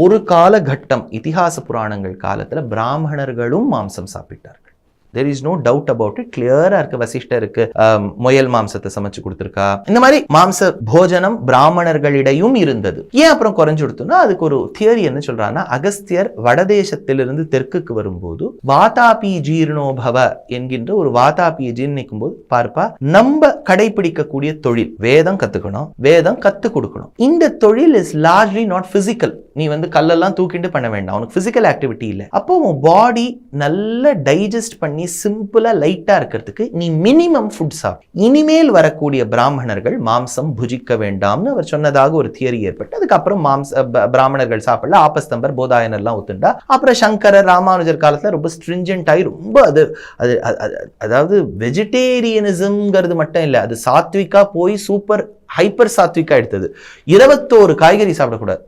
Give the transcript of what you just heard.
ஒரு காலகட்டம் இதிகாச புராணங்கள் காலத்துல பிராமணர்களும் மாம்சம் சாப்பிட்டார்கள். There is no doubt about it கிளியரா இருக்கு வசிஷ்டருக்கு முயல் மாம்சத்தை சமைச்சு கொடுத்துருக்கா? இந்த மாதிரி மாம்ச போஜனம் பிராமணர்களிடையும் இருந்தது. ஏன் அப்புறம் குறைஞ்சு கொடுத்தோம்னா அதுக்கு ஒரு தியரி என்ன சொல்றாங்கன்னா அகஸ்தியர் வடதேசத்திலிருந்து தெற்குக்கு வரும்போது வாதாபி ஜீர்ணோபவ என்கின்ற ஒரு வாதாபியை ஜீர்ணிக்கும் போது பார்ப்பா நம்ம கடைபிடிக்கக்கூடிய தொழில் வேதம் கத்துக்கணும் வேதம் கத்து கொடுக்கணும். இந்த தொழில் இஸ் லார்ஜ்லி நாட் பிசிக்கல் நீ வந்து கல்லெல்லாம் தூக்கிட்டு பண்ண வேண்டாம். உனக்கு ஃபிசிக்கல் ஆக்டிவிட்டி இல்லை. அப்போ உன் பாடி நல்லா டைஜஸ்ட் பண்ணி சிம்பிளாக லைட்டாக இருக்கிறதுக்கு நீ மினிமம் ஃபுட் சாப்பிடு. இனிமேல் வரக்கூடிய பிராமணர்கள் மாம்சம் புஜிக்க வேண்டாம்னு அவர் சொன்னதாக ஒரு தியரி ஏற்பட்டு அதுக்கப்புறம் மாம்ச பிராமணர்கள் சாப்பிடல. ஆபஸ்தம்பர் போதாயனர்லாம் ஒத்துண்டா. அப்புறம் சங்கரர் ராமானுஜர் காலத்தில் ரொம்ப ஸ்ட்ரிஞ்சன்ட் ஆகி ரொம்ப அது அது அதாவது வெஜிடேரியனிசம்ங்கிறது மட்டும் இல்லை அது சாத்விக்கா போய் சூப்பர் ஹைப்பர் சாத்விக்கா எடுத்தது. இருபத்தோரு காய்கறி சாப்பிடக்கூடாது.